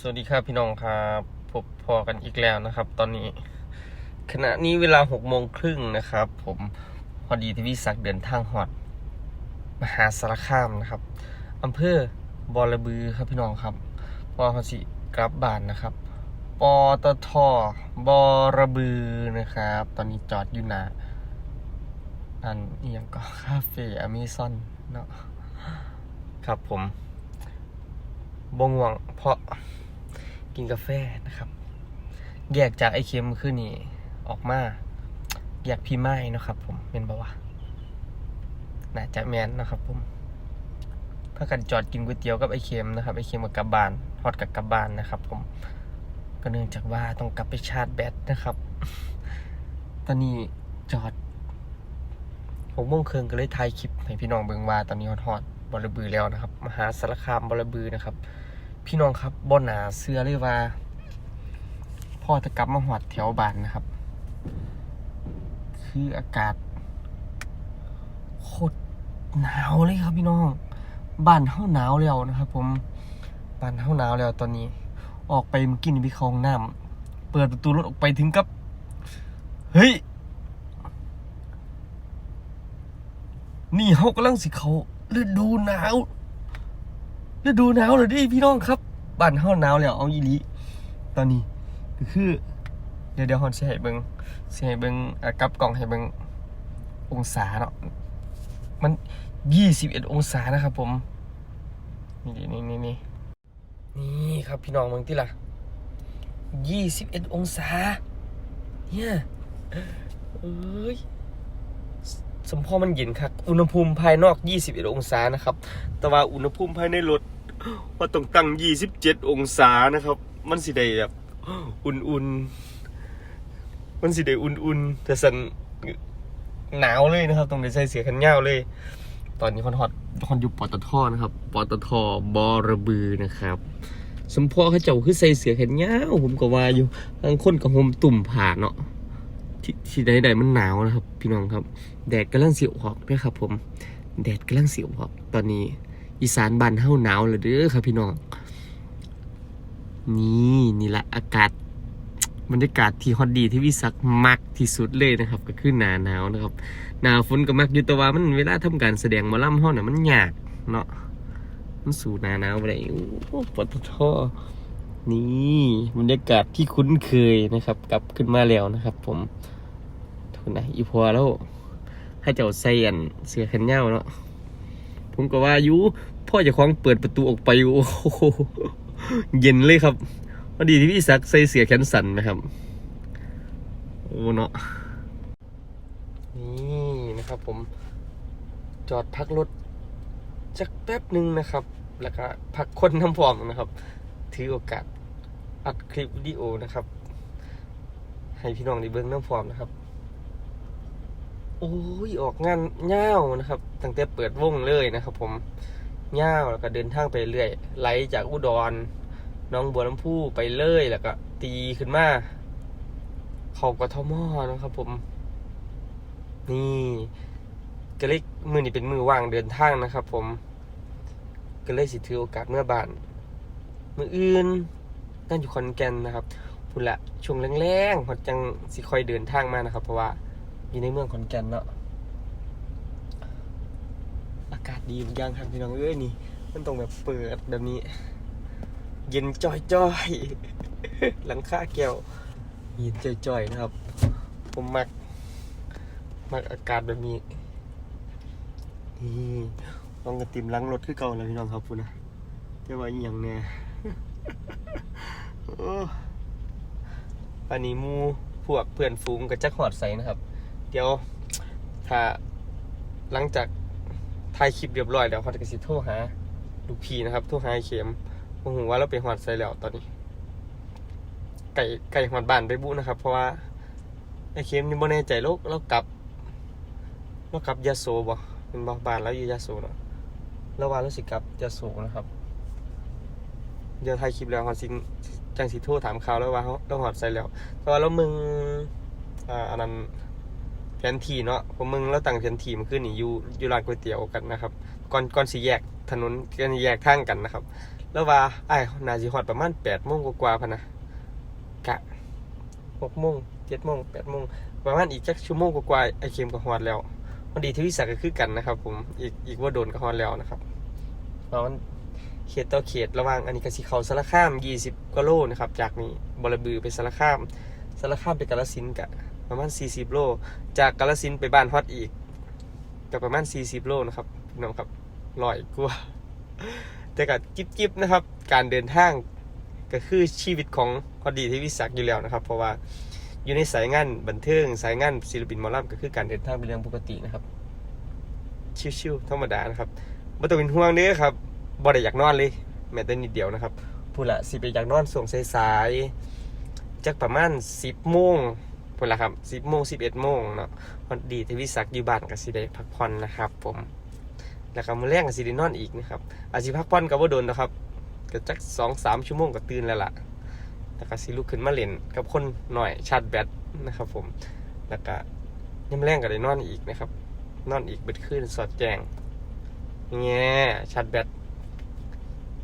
สวัสดีครับพี่น้องครับพบพอกันอีกแล้วนะครับ ตอนนี้ ขณะนี้เวลาหกโมงครึ่งนะครับ ผมพอดีที่วิสักดิ์เดินทางหอด มหาสารคามนะครับอำเภอบอระบือครับพี่น้องครับพอเขาสิกลับบ้านนะครับปตทบอระบือนะครับ ตอนนี้จอดอยู่หนาอันอหย่างก็คาเฟ่อเมซอนเนาะครับผมบงหวังเพราะ กินกาแฟนะครับ แยกจากไอเค็มคือนี่ ออกมาแยกพีไม้นะครับ ผมเป็นบ่าวะน่าจะแมนนะครับ ผมถ้ากันจอดกินก๋วยเตี๋ยวกับไอเค็มนะครับไอเค็มกับกลับบานฮอดกับกลับบานนะครับ ผมก็เนื่องจากว่าต้องกลับไปชาร์จแบตนะครับ ตอนนี้จอดหกโมงครึ่งก็เลยถ่ายคลิปให้พี่น้องเบิงว่าตอนนี้ฮอดฮอดบอระบือแล้วนะครับ มหาสารคามบอระบือนะครับ พี่น้องครับบ่หนาเสื้อเลยว่า พ่อจะกลับมาหอดแถวบ้านนะครับ คืออากาศโคตรหนาวเลยครับพี่น้องบ้านเฮาหนาวแล้วนะครับ ผมบ้านเฮาหนาวแล้วตอนนี้ ออกไปเมื่อกี้นี่ไปเข้าห้องน้ำเปิดประตูรถออกไปถึงกับ เฮ้ย นี่เฮากำลังสิเขาฤดูหนาว ฤดูหนาวเลยดิพี่น้องครับบ้านเฮาหนาวแล้วเอาอีหลีตอนนี้ก็คือ เดี๋ยวเดี๋ยวฮอนสิให้เบิ่งสิให้เบิ่งกลับกล่องให้เบิ่งองศาเนาะมัน21องศานะครับผม นี่นี่นี่นี่นี่ครับพี่น้องเบิ่งติล่ะ21องศา เนี่ยเอ้ยสมพอมันเย็นครับ อุณหภูมิภายนอก 21 องศานะครับ แต่ว่าอุณหภูมิภายในรถ ว่าต้องตั้ง 27 องศานะครับ มันสิได้แบบอุ่นๆ มันสิได้อุ่นๆแต่สันหนาวเลยนะครับ ต้องได้ใส่เสื้อแขนยาวเลย ตอนนี้คอนฮอตคอนอยู่ปตทนะครับปตทบอระบือนะครับ สมพอเขาเจ้าคือใส่เสื้อแขนยาวผมก็ว่าอยู่บางคนก็ห่มตุ่มผ่านเนาะที่ที่ใดๆมันหนาวนะครับ พี่น้องครับ แดดกำลังสิออกด้วยครับผม แดดกำลังสิออกตอนนี้ อีสานบ้านเฮาหนาวแล้วเด้อครับพี่น้อง นี่นี่ละอากาศบรรยากาศที่ฮอตดีที่วิสักมักที่สุดเลยนะครับ ก็คือหนาหนาวนะครับ หนาฝนก็มักอยู่แต่ว่ามันเวลาทำการแสดงมาล่ำเฮาน่ะมันยากเนาะมันสู่หนาหนาวไปได้โอ้ปตทนี่บรรยากาศที่คุ้นเคยนะครับ กลับขึ้นมาแล้วนะครับ ผมทุนนะอีพอแล้วให้เจ้าใส่อันเสื้อแขนยาวเนาะ ผมก็ว่าอยู่พ่อจะคล้องเปิดประตูออกไปโอ้โหเย็นเลยครับพอดีที่พี่ซักใส่เสื้อแขนสั้นนะครับ โอ้เนาะนี่นะครับผมจอดพักรถจักแป๊บหนึ่งนะครับ แล้วก็พักคนน้ำพอมนะครับ ถือโอกาสอัดคลิปวิดีโอนะครับ ให้พี่น้องได้เบิ้งน้ำพร้อมนะครับ โอ้ยออกงานเง่าวนะครับตั้งแต่เปิดวงเลยนะครับ ผมเง่าวแล้วก็เดินทางไปเรื่อยไหลจากอุดรหน้องบัวลำพูไปเลยแล้วก็ตีขึ้นมาเขากทมนะครับ ผม นี่ก็เลยมือนี่เป็นมือว่างเดินทางนะครับ ผม ก็เลยสิถือโอกาสเมื่อบานมืออื่นนั่นอยู่ขอนแก่นนะครับพุ่นละช่วงแรงๆพอจังสิคอยเดินทางมานะครับ เพราะว่า อยู่ในเมืองขอนแก่นเนาะอากาศดีบางครับพี่น้องเอ้ยนี่ มันต้องแบบเปิดแบบนี้ เย็นจ้อยจอยๆหลังคาแก้วเย็นจ้อยจอยๆนะครับ ผมมัก มักอากาศแบบนี้นี่ลองกระติมล้างรถขึ้นเก่าแล้วพี่น้องครับพูดนะแต่ว่าอย่างเนี่ยอ้ปานนี้มูพวกเพื่อนฝูงกับจักหอดใสนะครับ เดี๋ยว ถ้าหลังจากถ่ายคลิปเรียบร้อยแล้วเขาจะกสิโทรหาลูกพีนะครับโทรหาไอเข็มโอ้โหว่าเราไปหอดใส่แล้วตอนนี้ ไก่ไก่หอดบ้านไปบุนะครับ เพราะว่าไอ้เข็มนี่บ่แน่ใจโลกเรากลับเรากลับยาโซบ่เป็นบ่บ้านแล้วอยู่ยาโซเนาะเราว่าเราสิกลับยาโซนะครับ เดี๋ยวถ่ายคลิปแล้วเขาสิจังสิโทรถามเขาแล้วว่าเราหอดใส่แล้วเพราะว่าเรามึงอ่าอันนั้น แผนที่เนาะผมมึงแล้วตั้งแผนที่มันขึ้นนี่อยู่อยู่ร้านก๋วยเตี๋ยวกันนะครับ ก่อนก่อนสี่แยกถนนกันแยกทางกันนะครับ แล้วว่าไอ้นาสิฮอดประมาณแปดโมงกว่าๆพะนะกะหกโมงเจ็ดโมงแปดโมงประมาณอีกจักชั่วโมงกว่าๆไอเข็มก็ฮอดแล้วพอดีทวิศักก็คือกันนะครับ ผมอีกอีกว่าโดนก็ฮอดแล้วนะครับเพราะมันเขตต่อเขตระหว่างอันนี้ก็สิเขาสารคาม20กิโลนะครับ จากนี้บรบือไปสารคามสารคามไปกาฬสินกะ ประมาณ 40 โล จากกาฬสินไปบ้านฮอดอีกก็ประมาณ 40 โลนะครับน้องครับลอยกว่าแต่ก็จิบๆนะครับ การเดินทางก็คือชีวิตของพอดีที่วิสักอยู่แล้วนะครับ เพราะว่าอยู่ในสายงานบันเทิงสายงานศิลปินมอลำก็คือการเดินทางเป็นเรื่องปกตินะครับ ชิวๆธรรมดานะครับบ่ต้องเป็นห่วงเด้อครับบ่ได้อยากนอนเลย แม้แต่นิดเดียวนะครับพูดละสิไปอยากนอนส่วงสายๆจักประมาณ10โมง พูดละครับ10โมง11โมงเนาะพอดีทวิสักอยู่บ้านก็สิได้พักผ่อนนะครับผมแล้วก็มื้อแรกก็สิได้นอนอีกนะครับอาจสิพักผ่อนก็บ่โดนนะครับก็จักสองสามชั่วโมงก็ตื่นแล้วล่ะแล้วก็สิลุกขึ้นมาเล่นกับคนหน่อยชาร์จแบตนะครับ ผมแล้วก็ยามแรงก็ได้นอนอีกนะครับ นอนอีกเบิดคืนสอดแจงแง่ชาร์จแบต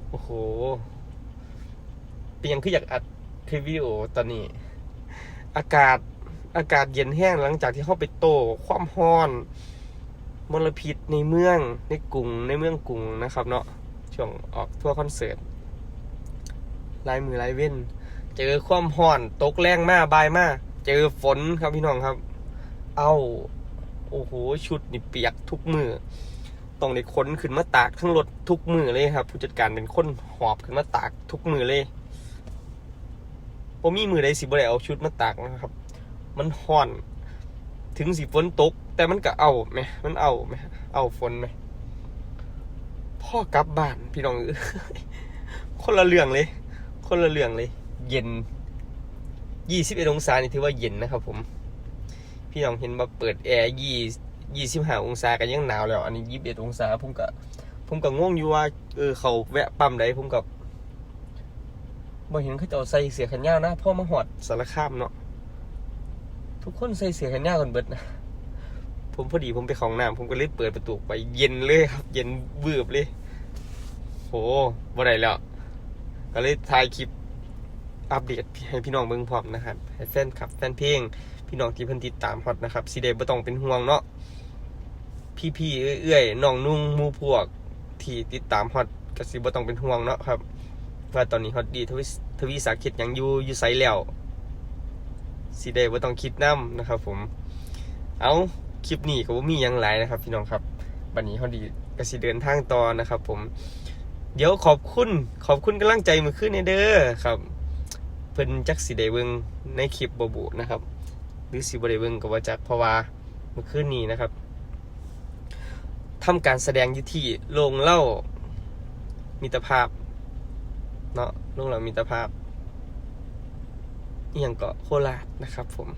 โอ้โหเป็นหยังคืออยากอัดคลิปวิดีโอตอนนี้ อากาศ อากาศเย็นแห้งหลังจากที่เข้าไปโตความร้อน มลพิษในเมืองในกรุงในเมืองกรุงนะครับเนาะช่วงออกทัวร์คอนเสิร์ตลายมือลายเว้น เจอความห่อนตกแรงมากบายมาก เจอฝนครับพี่น้องครับ เอาโอ้โหชุดนี่เปียกทุกมือต้องได้ขนขึ้นมาตากทั้งรถทุกมือเลยครับ ผู้จัดการเป็นคนหอบขึ้นมาตากทุกมือเลยผมมีมือใดสิบ่ได้เอาชุดมาตากนะครับ มันห่อน ถึงสิฝนตก แต่มันก็เอาไหมมันเอาไหมเอาฝนไหมพ่อกลับบ้านพี่น้องคนละเรื่องเลย คนละเรื่องเลย เย็นยี่สิบเอ็ดองศานี่ถือว่าเย็นนะครับผม พี่น้องเห็นมาเปิดแอร์ยี่ยี่สิบห้าองศากันยังหนาวแล้ว อันนี้ยี่สิบเอ็ดองศาผมก็ผมก็ง่วงอยู่ว่าเออเขาแวะปั๊มใดผมกับบ่เห็นเขาจะใส่เสียขันยาวนะพ่อมาหอดสารคามเนาะ ทุกคนใส่เสื้อแขนยาวกันเบิดนะ ผมพอดีผมไปของน้ำผมก็เลยเปิดประตูไปเย็นเลยครับ เย็นเบือบเลย โหบ่ได้แล้ว ก็เลยถ่ายคลิปอัปเดตให้พี่น้องเบิ่งพร้อมนะครับให้แฟนคลับแฟนเพลง พี่น้องที่เพิ่นติดตามฮอตนะครับสิได้บ่ต้องเป็นห่วงเนาะพี่ๆเอื้อยๆน้องนุ่งมู่พวกที่ติดตามฮอตก็สิบ่ต้องเป็นห่วงเนาะครับว่าตอนนี้ฮอตดีทวิทวีสาคิดยังอยู่อยู่ไสแล้ว สีเดว่าต้องคิดน้ำนะครับ ผม เอาคลิปนี้ก็บ่มียังหลายนะครับ พี่น้องครับบันนี้เขาดีก็สิเดินทางต่อนะครับ ผม เดี๋ยวขอบคุณขอบคุณกำลังใจมือขึ้นในเด้อครับ เพิ่นจักสิได้เบิ่งในคลิปบ่บุนะครับ หรือสิบ่ได้เบิ่งก็บ่จักเพราะว่ามื่อคืนนี้นะครับทำการแสดงอยู่ที่โรงเล่ามิตรภาพเนาะโรงเล่ามิตรภาพ อหย่างเกาะโคราชนะครับผม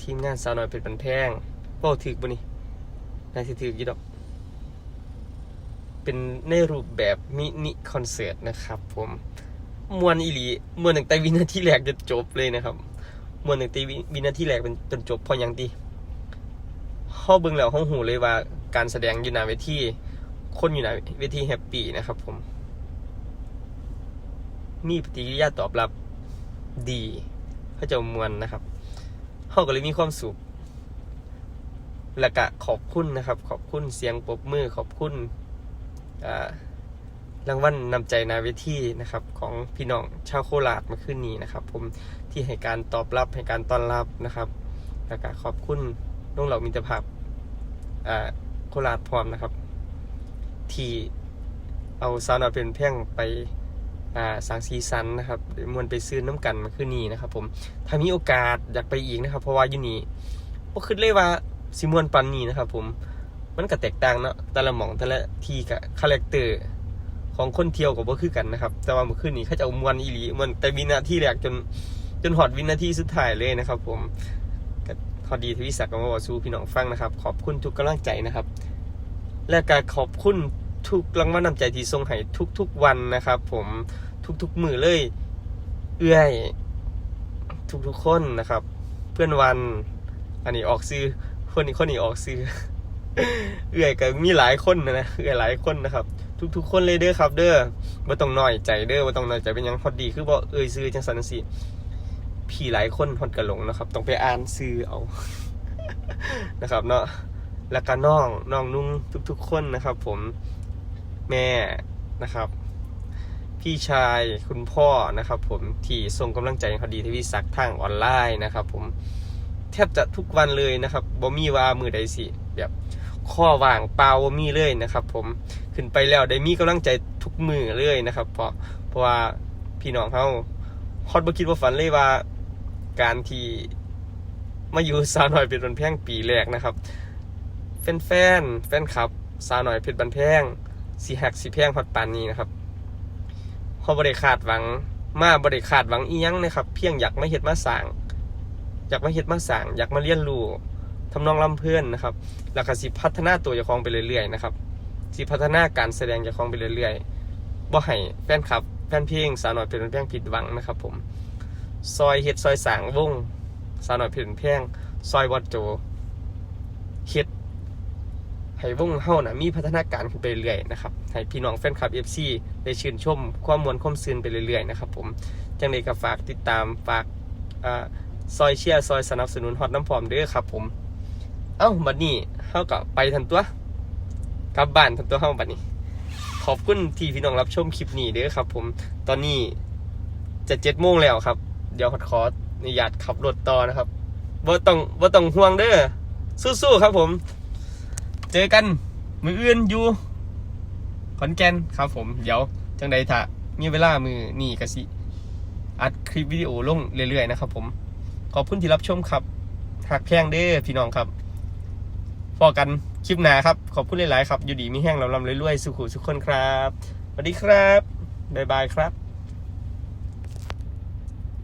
ทีมงานสาวน้อยเป็นบันแพงเป้าถือบ่นี่นายสิถือกี่ดอก เป็นในรูปแบบมินิคอนเสิร์ตนะครับผมมวนอีหลีมวนตั้งแต่วินาทีแรกจนจบเลยนะครับมวนตั้งแต่วินาทีแรกเป็นจนจบพออย่างดีเฮาเบิ่งแล้วเฮาหูเลยว่าการแสดงอยู่หน้าเวทีคนอยู่หน้าเวทีแฮปปี้นะครับผม มีปฏิกิริยาตอบรับ ดีเขาจะมวนนะครับเขาก็เลยมีความสุขและกะขอบคุณนะครับ ขอบคุณเสียงปรบมือขอบคุณรางวัลนำใจนาเวทีนะครับ ของพี่น้องชาวโคราชมาขึ้นนี้นะครับ ผมที่ให้การตอบรับให้การต้อนรับนะครับและกะขอบคุณน้องเหล่ามิตรภาพโคราชพร้อมนะครับ ที่เอาสาวนาเป็นเพียงไป สังสีสันนะครับมวนไปซื้อน้ำกันมาคืนนี้นะครับ ผมถ้ามีโอกาสอยากไปอีกนะครับ เพราะว่าอยู่นี่ก็คิดเลยว่าสิมวนปันนี้นะครับ ผมมันก็แตกต่างเนาะแต่ละหม่องแต่ละที่กับคาแรคเตอร์ของคนเที่ยวกับว่าคือกันนะครับ แต่ว่าเมื่อคืนนี้เขาจะเอามวนอีหลีมวนแต่วินาทีแรกจนจนหอดวินาทีสุดท้ายเลยนะครับ ผมก็พอดีทวิศักดิ์ก็มาบอกสู้พี่น้องฟังนะครับ ขอบคุณทุกกำลังใจนะครับ และการขอบคุณ ทุกรางวัลนำใจที่ทรงให้ทุกๆวันนะครับ ผมทุกๆมือเลย เอื้อย ทุกๆคนนะครับ เพื่อนวัน อันนี้ออกซื้อคนนี้คนนี้ออกซื้อเอื้อยก็มีหลายคนนะเอื้อยหลายคนนะครับ ทุก ๆ คนเลยเด้อครับ เด้อบ่ต้องน้อยใจเด้อบ่ต้องน้อยใจเป็นยังฮอดีคือบ่เอ่ยซื้อจังซั่นจังซี่พี่หลายคนฮอดกระหลงนะครับ ต้องไปอ่านซื้อเอานะครับเนาะแล้วก็น้องน้องนุ่งทุก ๆ คนนะครับ ผม แม่นะครับ พี่ชายคุณพ่อนะครับ ผมที่ส่งกำลังใจให้เขาดีทวีศักดิ์ทางออนไลน์นะครับ ผมแทบจะทุกวันเลยนะครับบ่มีว่ามือใดสิแบบข้อว่างเปล่าบ่มีเลยนะครับ ผมขึ้นไปแล้วได้มีกำลังใจทุกมือเลยนะครับ เพราะเพราะว่าพี่น้องเขาฮอดบ่คิดว่าฝันเลยว่าการที่มาอยู่สาวน้อยเป็นบันแพงปีแรกนะครับแฟนแฟนแฟนคลับสาวน้อยเพชรบันแพง สีหักสีแพงฮอดปานนี้นะครับพอบริคาดหวังมาบริคาดหวังอียังนะครับ เพียงอยากมาเฮ็ดมาสร้างอยากมาเฮ็ดมาสร้างอยากมาเรียนรู้ทำนองลำเพื่อนนะครับแล้วก็สิพัฒนาตัวเจ้าของไปเรื่อยๆนะครับสิพัฒนาการแสดงเจ้าของไปเรื่อยๆบ่ให้แฟนคลับแฟนเพลงสาวหน้อยเป็นเพลงผิดหวังนะครับ ผม ซอยเฮ็ดซอยสางวงสาวหน้อยเป็นเพลงซอยวัดโจเฮ็ด ให้วงเฮานะมีพัฒนาการขึ้นไปเรื่อยๆนะครับให้พี่น้องแฟนคลับ FC ได้ชื่นชมความมวลความซื่นไปเรื่อยๆนะครับผมจังใดก็ฝากติดตามฝากอซอยเชียร์ซอยสนับสนุนฮอตน้ำพร้อมด้อครับผมเอ้าบัดนี้เฮาก็ไปทันตัวกลับบ้านทันตัวเฮาบัดนี้ ขอบคุณที่พี่น้องรับชมคลิปนี้เด้อครับ ผมตอนนี้จะเจ็ดโมงแล้วครับ เดี๋ยวขอขออนุญาตขับรถต่อนะครับบ่ต้องบ่ต้องห่วงเด้อสู้ๆครับผม เจอกันมืออื่นอยู่ขอนแก่นครับผม เดี๋ยวจังใดถ้ามีเวลามือนี่กสิ อัดคลิปวิดีโอลงเรื่อยๆนะครับ ผม ขอบคุณที่รับชมครับหักแพงเด้อพี่น้องครับพอกันคลิปหนาครับ ขอบคุณหลายๆครับ อยู่ดีมีแห้งลำลำเรื่อยๆ สุขุสุขคนครับสวัสดีครับ บ๊ายบายครับ